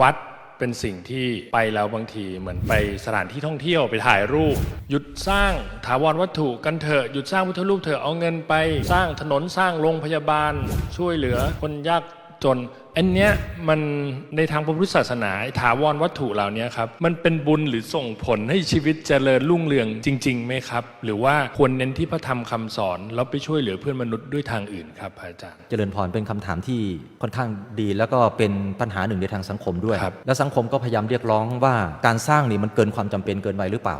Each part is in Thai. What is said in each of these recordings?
วัดเป็นสิ่งที่ไปแล้วบางทีเหมือนไปสถานที่ท่องเที่ยวไปถ่ายรูป หยุดสร้างถาวรวัตถุกันเถอะหยุดสร้างพุทธรูปเถอะเอาเงินไป สร้างถนนสร้างโรงพยาบาล ช่วยเหลือคนยาก จนอันเนี้ยมันในทางพระพุทธศาสนาไอ้ถาวรวัตถุเหล่านี้ครับมันเป็นบุญหรือส่งผลให้ชีวิตเจริญรุ่งเรืองจริงๆไหมครับ หรือว่าควรเน้นที่พระธรรมคำสอนแล้วไปช่วยเหลือเพื่อนมนุษย์ด้วยทางอื่นครับพระอาจารย์เจริญพรเป็นคำถามที่ค่อนข้างดี แล้วก็เป็นปัญหาหนึ่งในทางสังคมด้วยครับและสังคมก็พยายามเรียกร้องว่าการสร้างนี่มันเกินความจำเป็นเกินไปหรือเปล่า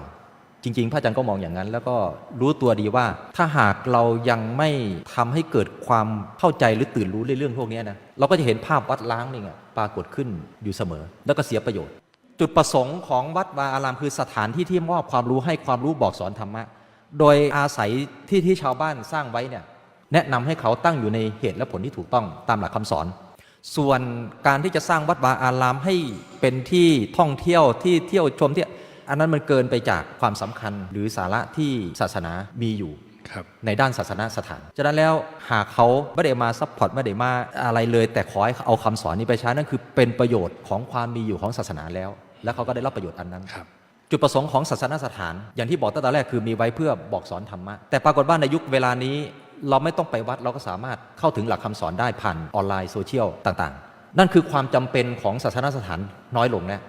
จริง ๆ พระอาจารย์ก็มองอย่างนั้น แล้วก็รู้ตัวดีว่า ถ้าหากเรายังไม่ทำให้เกิดความเข้าใจหรือตื่นรู้ในเรื่องพวกนี้นะเราก็จะเห็นภาพวัดล้างนี่ไงปรากฏขึ้นอยู่เสมอ แล้วก็เสียประโยชน์ จุดประสงค์ของวัดวาอารามคือสถานที่ที่มอบความรู้ให้ความรู้บอกสอนธรรมะโดยอาศัยที่ที่ชาวบ้านสร้างไว้เนี่ยแนะนำให้เขาตั้งอยู่ในเหตุและผลที่ถูกต้องตามหลักคำสอน ส่วนการที่จะสร้างวัดวาอารามให้เป็นที่ท่องเที่ยวที่เที่ยวชมที่ อันนั้นมันเกินไปจากความสำคัญหรือสาระที่ศาสนามีอยู่ครับในด้านศาสนาสถาน ฉะนั้นแล้วหากเขาไม่ได้มาซัพพอร์ตไม่ได้มาอะไรเลย แต่ขอให้เอาคำสอนนี้ไปใช้นั่นคือเป็นประโยชน์ของความมีอยู่ของศาสนาแล้ว และเขาก็ได้รับประโยชน์อันนั้นครับจุดประสงค์ของศาสนสถาน อย่างที่บอกตั้งแต่แรกคือมีไว้เพื่อบอกสอนธรรมะ แต่ปรากฏว่าในยุคเวลานี้ เราไม่ต้องไปวัดเราก็สามารถเข้าถึงหลักคำสอนได้ผ่านออนไลน์โซเชียลต่าง ๆ นั่นคือความจำเป็นของศาสนสถานน้อยลงแล้ว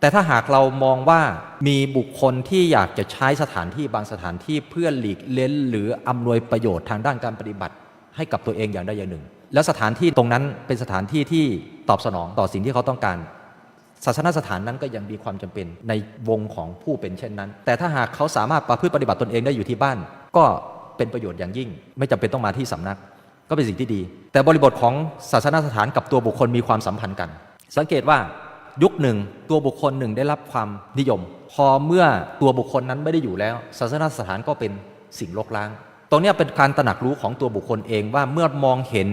แต่ถ้าหากเรามองว่ามีบุคคลที่อยากจะใช้สถานที่บางสถานที่เพื่อหลีกเล้น หรืออำนวยประโยชน์ทางด้านการปฏิบัติ ให้กับตัวเองอย่างใดอย่างหนึ่ง แล้วสถานที่ตรงนั้นเป็นสถานที่ที่ตอบสนองต่อสิ่งที่เขาต้องการศาสนสถานนั้นก็ยังมีความจำเป็นในวงของผู้เป็นเช่นนั้น แต่ถ้าหากเขาสามารถประพฤติปฏิบัติตนเองได้อยู่ที่บ้าน ก็เป็นประโยชน์อย่างยิ่ง ไม่จำเป็นต้องมาที่สำนัก ก็เป็นสิ่งที่ดี แต่บริบทของศาสนสถานกับตัวบุคคลมีความสัมพันธ์กัน สังเกตว่า ยุคหนึ่งตัวบุคคลหนึ่งได้รับความนิยม พอเมื่อตัวบุคคลนั้นไม่ได้อยู่แล้ว ศาสนสถานก็เป็นสิ่งลกล้าง ตรงนี้เป็นการตระหนักรู้ของตัวบุคคลเองว่าเมื่อมองเห็น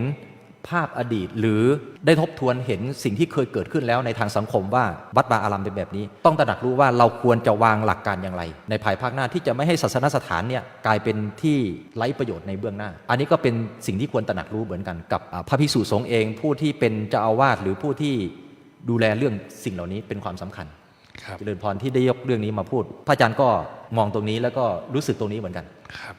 ภาพอดีตหรือได้ทบทวนเห็นสิ่งที่เคยเกิดขึ้นแล้วในทางสังคมว่าวัดบาอารามเป็นแบบนี้ ต้องตระหนักรู้ว่าเราควรจะวางหลักการอย่างไร ในภายภาคหน้าที่จะไม่ให้ศาสนสถานเนี่ยกลายเป็นที่ไร้ประโยชน์ในเบื้องหน้า อันนี้ก็เป็นสิ่งที่ควรตระหนักรู้เหมือนกันกับพระภิกษุสงฆ์เอง ผู้ที่เป็นเจ้าอาวาสหรือผู้ที่ ดูแลเรื่องสิ่งเหล่านี้เป็นความสำคัญครับเจริญพรที่ได้ยกเรื่องนี้มาพูด พระอาจารย์ก็มองตรงนี้แล้วก็รู้สึกตรงนี้เหมือนกันครับ